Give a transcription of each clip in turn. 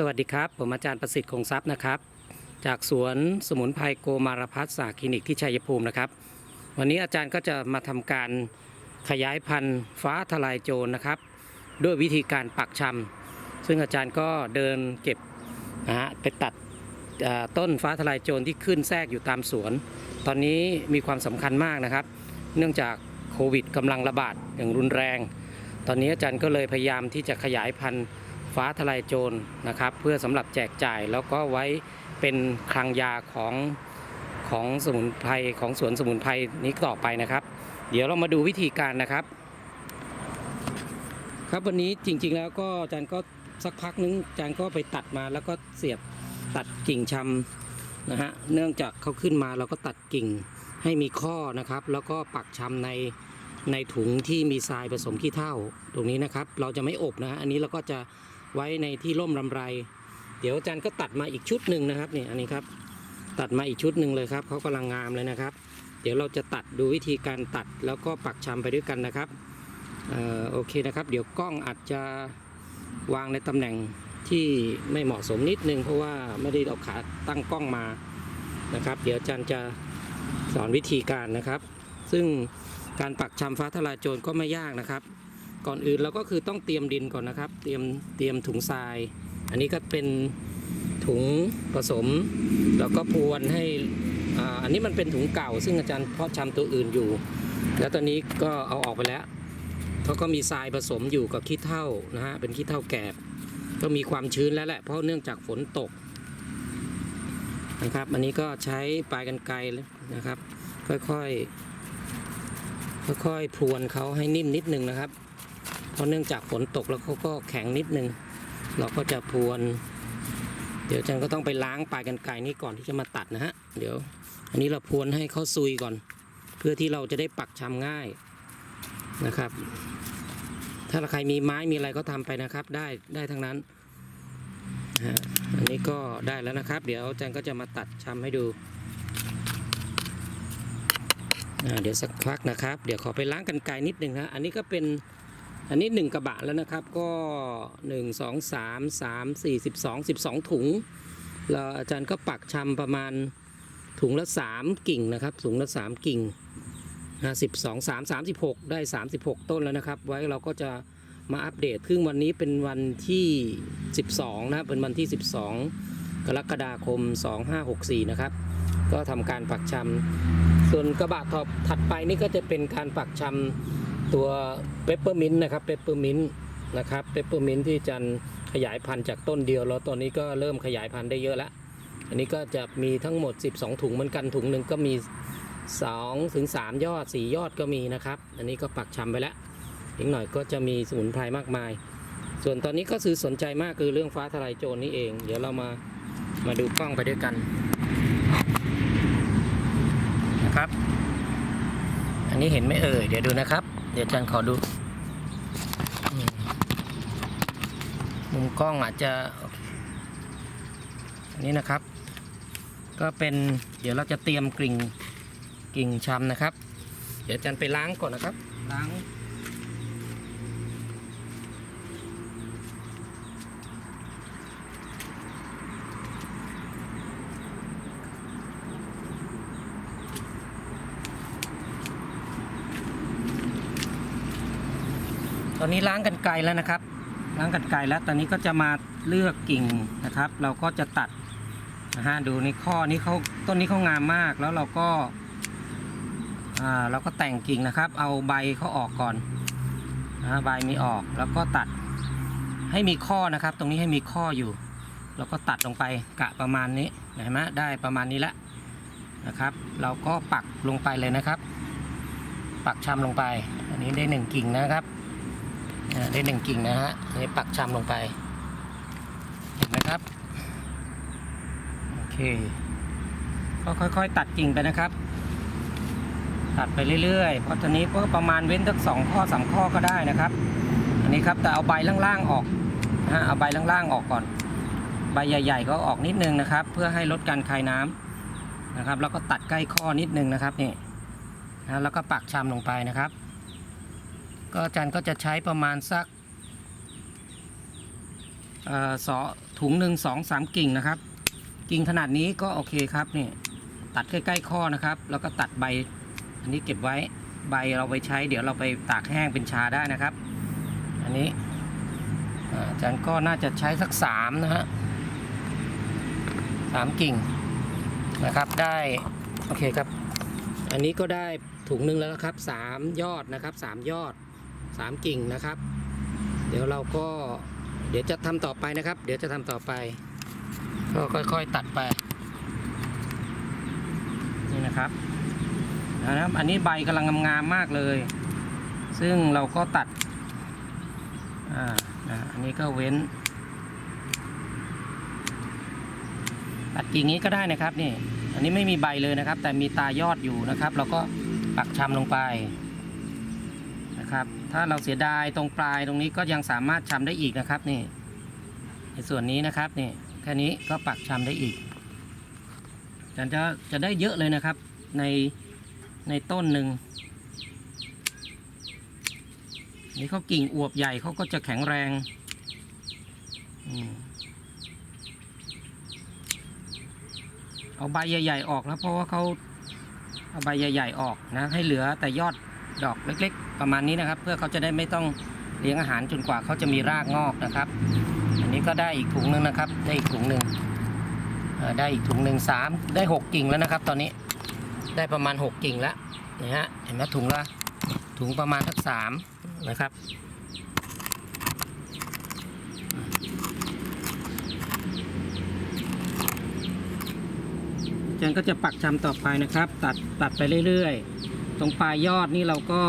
สวัสดีครับ ผมอาจารย์ประสิทธิ์คงทรัพย์นะครับ จากสวนสมุนไพรโกมารพัฒน์สาคลินิกที่ชัยภูมินะครับ วันนี้อาจารย์ก็จะมาทำการขยายพันธุ์ฟ้าทลายโจรนะครับ ด้วยวิธีการปักชำซึ่งอาจารย์ก็เดินเก็บนะฮะไปตัดต้นฟ้าทลายโจรที่ขึ้นแทรกอยู่ตามสวน ตอนนี้มีความสำคัญมากนะครับ เนื่องจากโควิดกำลังระบาดอย่างรุนแรง ตอนนี้อาจารย์ก็เลยพยายามที่จะขยายพันธุ์ ฟ้าทลายโจรนะครับ เพื่อสำหรับแจกจ่ายแล้วก็ไว้เป็นคลังยาของของสมุนไพรของสวนสมุนไพรนี้ต่อไปนะครับ เดี๋ยวเรามาดูวิธีการนะครับ ครับวันนี้จริงๆแล้วก็อาจารย์ก็สักพักนึงอาจารย์ก็ไปตัดมาแล้วก็เสียบตัดกิ่งชำนะฮะเนื่องจากเขาขึ้นมาเราก็ตัดกิ่งให้มีข้อนะครับ แล้วก็ปักชำในในถุงที่มีทรายผสมขี้เถ้าตรงนี้นะครับ เราจะไม่อบนะฮะอันนี้เราก็จะ ไว้ในที่ร่มรำไร เดี๋ยวอาจารย์ก็ตัดมาอีกชุดหนึ่งนะครับนี่อันนี้ครับ ตัดมาอีกชุดหนึ่งเลยครับเขากำลังงามเลยนะครับ เดี๋ยวเราจะตัดดูวิธีการตัดแล้วก็ปักชำไปด้วยกันนะครับออโอเคนะครับ เดี๋ยวกล้องอาจจะวางในตำแหน่งที่ไม่เหมาะสมนิดนึง เพราะว่าไม่ได้เอาขาตั้งกล้องมานะครับ เดี๋ยวอาจารย์จะสอนวิธีการนะครับ ซึ่งการปักชำฟ้าทลายโจรก็ไม่ยากนะครับ ก่อนอื่นเราก็คือต้องเตรียมดินก่อนนะครับ เตรียมเตรียมถุงทราย อันนี้ก็เป็นถุงผสม แล้วก็พรวนให้อ่าอันนี้มันเป็นถุงเก่า ซึ่งอาจารย์เพาะชำตัวอื่นอยู่ แล้วตอนนี้ก็เอาออกไปแล้วเขาก็มีทรายผสมอยู่กับขี้เถ้านะฮะเป็นขี้เถ้าแกบก็มีความชื้นแล้วแหละเพราะเนื่องจากฝนตกนะครับ อันนี้ก็ใช้ปลายกันไกรนะครับ ค่อยๆค่อยๆพรวนเขาให้นิ่มนิดนึงนะครับ ราะเนื่องจากฝนตกแล้วเขาก็แข็งนิดนึง เราก็จะพรวน เดี๋ยวอาจารย์ก็ต้องไปล้างปลายกันไกรนี้ก่อนที่จะมาตัดนะฮะ เดี๋ยว อันนี้เราพรวนให้เขาซุยก่อน เพื่อที่เราจะได้ปักชำง่ายนะครับ ถ้าใครมีไม้มีอะไรก็ทำไปนะครับ ได้ได้ทั้งนั้นอันนี้ก็ได้แล้วนะครับ เดี๋ยวจารย์ก็จะมาตัดชำให้ดูเดี๋ยวสักพักนะครับ เดี๋ยวขอไปล้างกันไกรนิดนึงนะอันนี้ก็เป็น อันนี้หนึ่งกระบะแล้วนะครับก็หนึ่งสองสามสามสี่สิบสองสิบสองถุงแล้วอาจารย์ก็ปักชำประมาณถุงละสามกิ่งนะครับถุงละสามกิ่งนะสิบสองสามสามสิบหกได้สามสิบหกต้นแล้วนะครับ ไว้เราก็จะมาอัปเดตซึ่งวันนี้เป็นวันที่สิบสองนะครับเป็นวันที่สิบสองกรกฎาคมสองห้าหกสี่นะครับ ก็ทำการปักชำส่วนกระบะท็อปถัดไปนี่ก็จะเป็นการปักชำ ตัวเปปเปอร์มินต์นะครับเปปเปอร์มินต์นะครับเปปเปอร์มินต์ที่จันขยายพันธุ์จากต้นเดียวแล้วตอนนี้ก็เริ่มขยายพันธุ์ได้เยอะแล้ว อันนี้ก็จะมีทั้งหมด 12 ถุงเหมือนกันถุงหนึ่งก็มี2ถึง3ยอด 4 ยอดก็มีนะครับ อันนี้ก็ปักชำไปแล้วอีกหน่อยก็จะมีสมุนไพรมากมาย ส่วนตอนนี้ก็ซื้อสนใจมากคือเรื่องฟ้าทลายโจรนี่เอง เดี๋ยวเรามามาดูกล้องไปด้วยกันนะครับ อันนี้เห็นไหมเอ่ยเดี๋ยวดูนะครับ ดี๋ยวอาจารย์ขอดูมุมกล้องอาจจะนนี้นะครับ ก็เป็นเดี๋ยวเราจะเตรียมกิ่งกิ่งชำนะครับ เดี๋ยวอาจารย์ไปล้างก่อนนะครับ ล้าง ตอนนี้ล้างกันไกลแล้วนะครับ ล้างกันไกลแล้ว ตอนนี้ก็จะมาเลือกกิ่งนะครับ เราก็จะตัดนะฮะดูในข้อนี้เขาต้นนี้เขางามมากแล้วเราก็อ่าเราก็แต่งกิ่งนะครับ เอาใบเขาออกก่อนนะฮะใบมีออกแล้วก็ตัดให้มีข้อนะครับ ตรงนี้ให้มีข้ออยู่ เราก็ตัดลงไปกะประมาณนี้เห็นไหมได้ประมาณนี้แล้วนะครับ เราก็ปักลงไปเลยนะครับ ปักชำลงไป อันนี้ได้หนึ่งกิ่งนะครับ ได้หนึ่งกิ่งนะฮะอันนี้ปักชำลงไปเห็นไหมครับโอเคก็ค่อยๆ ตัดกิ่งไปนะครับ ตัดไปเรื่อยๆ เพราะตอนนี้ก็ประมาณเว้นสักสองข้อสามข้อก็ได้นะครับ อันนี้ครับแต่เอาใบล่างๆออกนะฮะเอาใบล่างๆออกก่อน ใบใหญ่ๆ ก็ออกนิดนึงนะครับ เพื่อให้ลดการคายน้ำนะครับ แล้วก็ตัดใกล้ข้อนิดนึงนะครับนี่นะแล้วก็ปักชำลงไปนะครับ ก็อาจารย์ก็จะใช้ประมาณสักส่อสอถุงหนึ่งสองสามกิ่งนะครับ กิ่งขนาดนี้ก็โอเคครับนี่ตัดใกล้ๆข้อนะครับ แล้วก็ตัดใบ อันนี้เก็บไว้ใบเราไปใช้ เดี๋ยวเราไปตากแห้งเป็นชาได้นะครับ อันนี้อาจารย์ก็น่าจะใช้สักสามนะฮะสามกิ่งนะครับได้โอเคครับ อันนี้ก็ได้ถุงหนึ่งแล้วครับสามยอดนะครับสามยอด สามกิ่งนะครับ เดี๋ยวเราก็เดี๋ยวจะทำต่อไปนะครับ เดี๋ยวจะทำต่อไป ก็ค่อยๆตัดไป นี่นะครับนะครับ อันนี้ใบกำลังงามๆมากเลย ซึ่งเราก็ตัดอ่านะอันนี้ก็เว้น ตัดกิ่งนี้ก็ได้นะครับนี่ อันนี้ไม่มีใบเลยนะครับ แต่มีตายอดอยู่นะครับ เราก็ปักชำลงไป นะครับ ถ้าเราเสียดายตรงปลายตรงนี้ก็ยังสามารถชำได้อีกนะครับนี่ในส่วนนี้นะครับนี่แค่นี้ก็ปักชำได้อีกจะจะจะได้เยอะเลยนะครับในในต้นหนึ่งนี่เขากิ่งอวบใหญ่เขาก็จะแข็งแรงอเอาใบใหญ่ ๆ ออกนะเพราะว่าเขาเอาใบใหญ่ ๆ ออกนะให้เหลือแต่ยอดดอกเล็ก ๆ ประมาณนี้นะครับ เพื่อเขาจะได้ไม่ต้องเลี้ยงอาหารจนกว่าเขาจะมีรากงอกนะครับ อันนี้ก็ได้อีกถุงหนึ่งนะครับ ได้อีกถุงหนึ่งได้อีกถุงหนึ่งสามได้หกกิ่งแล้วนะครับ ตอนนี้ได้ประมาณหกกิ่งแล้วนะฮะเห็นไหมถุงละถุงประมาณทักสามนะครับจารย์ก็จะปักชำต่อไปนะครับ ตัดตัดไปเรื่อยๆ ตรงปลายยอดนี่เราก็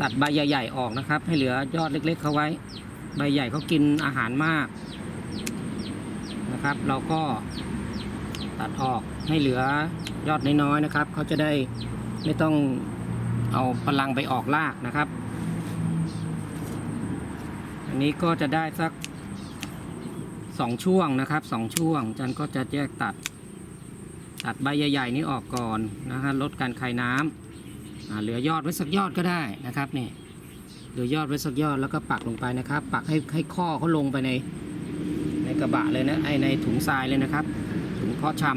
ตัดใบใหญ่ ๆ ออกนะครับ ให้เหลือยอดเล็ก ๆ เขาไว้ ใบใหญ่เขากินอาหารมากนะครับ เราก็ตัดออกให้เหลือยอดน้อยๆนะครับเขาจะได้ไม่ต้องเอาพลังไปออกรากนะครับ อันนี้ก็จะได้สักสองช่วงนะครับสองช่วงจารย์ก็จะแยกตัด ตัดใบใหญ่ๆนี้ออกก่อนนะฮะลดการคายน้ำ เหลือยอดไว้สักยอดก็ได้นะครับนี่เหลือยอดไว้สักยอดแล้วก็ปักลงไปนะครับ ปักให้ให้ข้อเขาลงไปในในกระบะเลยนะไอในถุงทรายเลยนะครับถุงเพาะชำ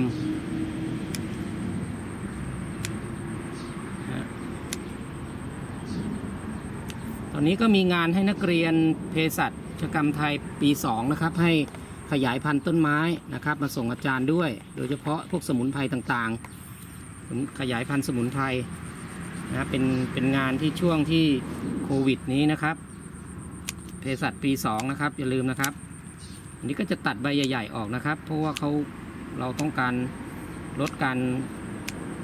ตอนนี้ก็มีงานให้นักเรียนเภสัชกรรมไทยปี 2 นะครับ ให้ขยายพันธุ์ต้นไม้นะครับ มาส่งอาจารย์ด้วย โดยเฉพาะพวกสมุนไพรต่างๆผมขยายพันธุ์สมุนไพร นะเป็นเป็นงานที่ช่วงที่โควิดนี้นะครับเภสัชปี2นะครับอย่าลืมนะครับอันนี้ก็จะตัดใบใหญ่ๆออกนะครับ เพราะว่าเขาเราต้องการลดการ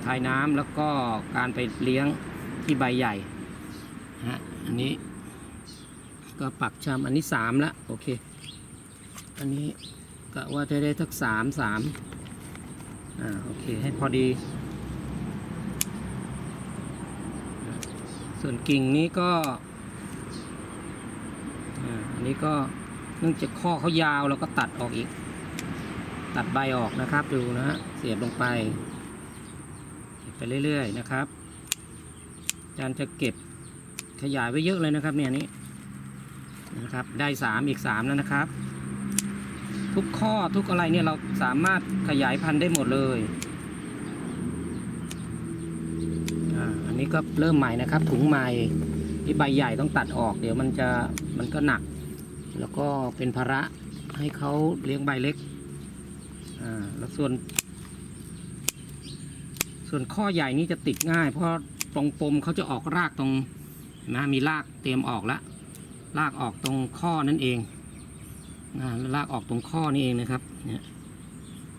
ทายน้ำแล้วก็การไปเลี้ยงที่ใบใหญ่ฮะอันนี้ ก็ปักชำอันนี้สามละโอเค อันนี้กะว่าจะได้ทักสามสามอ่าโอเค ให้พอดี ส่วนกิ่งนี้ก็อันนี้ก็เนื่องจากข้อเขายาวเราก็ตัดออกอีก ตัดใบออกนะครับดูนะฮะเสียบลงไปเก็บไปเรื่อย ๆ นะครับอาจารย์จะเก็บขยายไว้เยอะเลยนะครับ เนี่ยนี้นะครับ ได้สามอีกสามแล้วนะครับ ทุกข้อทุกอะไรเนี่ยเราสามารถขยายพันธุ์ได้หมดเลยอ่าอั นี้ก็เริ่มใหม่นะครับ ถุงใหม่ที่ใบใหญ่ต้องตัดออก เดี๋ยวมันจะมันก็หนัก แล้วก็เป็นภาระให้เขาเลี้ยงใบเล็กอ่าแล้วส่วน ส่วนข้อใหญ่นี่จะติดง่าย เพราะตรงปมเขาจะออกรากตรงนไหมมีรากเตรียมออกแล้วรากออกตรงข้อนั่นเองนะลากออกตรงข้อนี่เองนะครับเนี่ย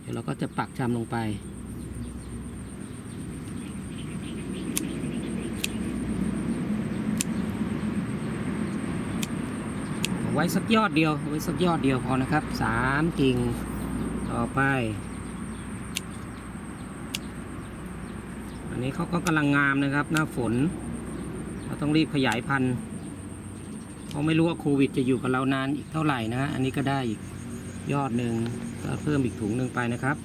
เดี๋ยวเราก็จะปักชำลงไป เอาไว้สักยอดเดียวไว้สักยอดเดียวพอนะครับสามกิ่งต่อไป อันนี้เขาก็กำลังงามนะครับ หน้าฝนเราต้องรีบขยายพันธุ์เพราะไม่รู้ว่าโควิดจะอยู่กับเรานานอีกเท่าไหร่นะอันนี้ก็ได้อีกยอดหนึ่งก็เพิ่มอีกถุงหนึ่งไปนะครับ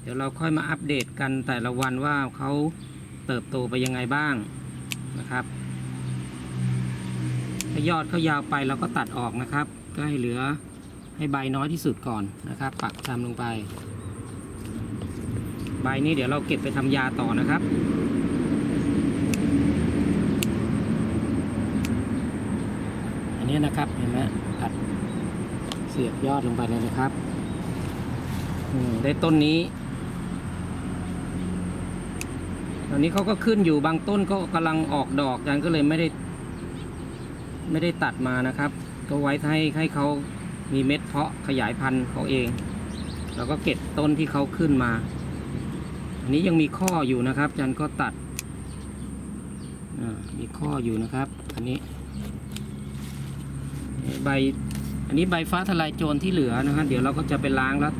เดี๋ยวเราค่อยมาอัปเดตกันแต่ละวันว่าเขาเติบโตไปยังไงบ้างนะครับ ถ้ายอดเขายาวไปเราก็ตัดออกนะครับ ก็ให้เหลือให้ใบน้อยที่สุดก่อนนะครับ ปักชำลงไป ใบนี้เดี๋ยวเราเก็บไปทำยาต่อนะครับอันนี้นะครับเห็นไหมตัดเสียบยอดลงไปเลยนะครับได้ต้นนี้ตอนนี้เขาก็ขึ้นอยู่บางต้นก็กำลังออกดอกกันก็เลยไม่ได้ ไม่ได้ตัดมานะครับ ก็ไว้ให้ให้เขามีเม็ดเพาะขยายพันธุ์เขาเอง แล้วก็เก็บต้นที่เขาขึ้นมา อันนี้ยังมีข้ออยู่นะครับจันก็ตัดอ่ามีข้ออยู่นะครับ อันนี้ใบอันนี้ใบฟ้าทลายโจรที่เหลือนะฮะเดี๋ยวเราก็จะไปล้างแล้ว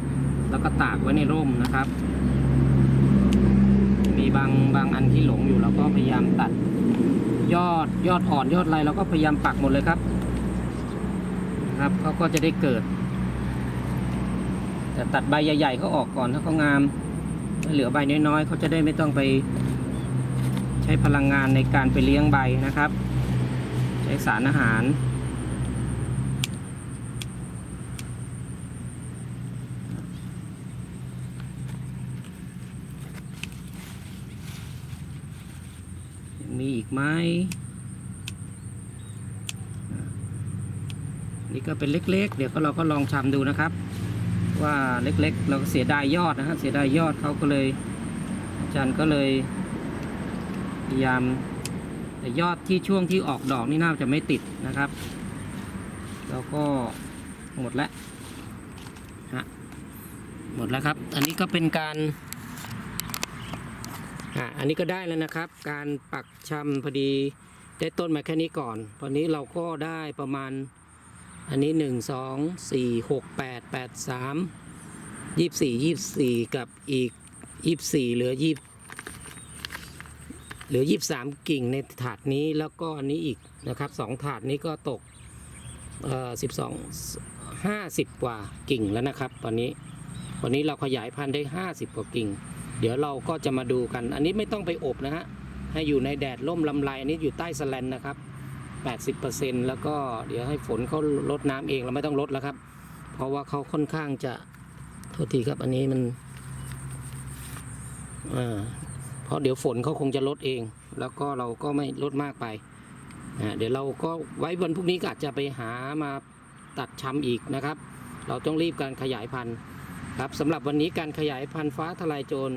แล้วก็ตากไว้ในร่มนะครับ มีบางบางอันที่หลงอยู่เราก็พยายามตัด ยอดยอดอ่อนยอดอะไรเราก็พยายามปักหมดเลยครับนะครับเขาก็จะได้เกิด แต่ตัดใบใหญ่ๆเขาออกก่อนถ้าเขางาม เหลือใบน้อยๆเขาจะได้ไม่ต้องไป ใช้พลังงานในการไปเลี้ยงใบนะครับ ใช้สารอาหาร ยังมีอีก ไหมอ่านี่ก็เป็นเล็ก ๆ เดี๋ยวก็เราก็ลองชำดูนะครับ ว่าเล็กๆ เราก็เสียดายยอดนะฮะเสียดายยอดเขาก็เลยอาจารย์ก็เลยพยายามแต่ยอดที่ช่วงที่ออกดอกนี่น่าจะไม่ติดนะครับ แล้วก็หมดแล้วฮะหมดแล้วครับ อันนี้ก็เป็นการ อะอันนี้ก็ได้แล้วนะครับ การปักชำพอดีได้ต้นมาแค่นี้ก่อน ตอนนี้เราก็ได้ประมาณ อันนี้หนึ่งสองสี่หกแปดแปดสามยี่สี่ยี่สี่กับอีกยี่สี่เหลือยี่เหลือยี่สามกิ่งในถาดนี้แล้วก็อันนี้อีกนะครับสองถาดนี้ก็ตกเอ่อสิบสองห้าสิบกว่ากิ่งแล้วนะครับ ตอนนี้วันนี้เราขยายพันธุ์ได้ห้าสิบกว่ากิ่ง เดี๋ยวเราก็จะมาดูกัน อันนี้ไม่ต้องไปอบนะฮะ ให้อยู่ในแดดร่มลำไรอันนี้อยู่ใต้สแลนนะครับ 80%แล้วก็เดี๋ยวให้ฝนเขาลดน้ำเองเราไม่ต้องลดแล้วครับ เพราะว่าเขาค่อนข้างจะโทษทีครับอันนี้มันอ่าเพราะเดี๋ยวฝนเขาคงจะลดเอง แล้วก็เราก็ไม่ลดมากไปอ่าเดี๋ยวเราก็ไว้วันพรุ่งนี้ก็อาจจะไปหามาตัดชำอีกนะครับ เราต้องรีบการขยายพันธุ์ ครับสำหรับวันนี้การขยายพันธุ์ฟ้าทลายโจร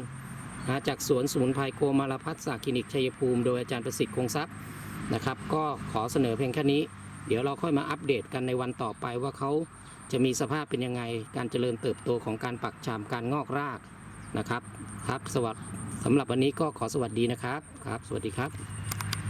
นะจากสวนสมุนไพรโกมารพัฒน์สาคลินิกชัยภูมิ โดยอาจารย์ประสิทธิ์คงทรัพย์นะครับ ก็ขอเสนอเพียงแค่นี้ เดี๋ยวเราค่อยมาอัปเดตกันในวันต่อไปว่าเขาจะมีสภาพเป็นยังไง การเจริญเติบโตของการปักชามการงอกรากนะครับ ครับ สวัสดีสำหรับวันนี้ก็ขอสวัสดีนะครับ ครับ สวัสดีครับ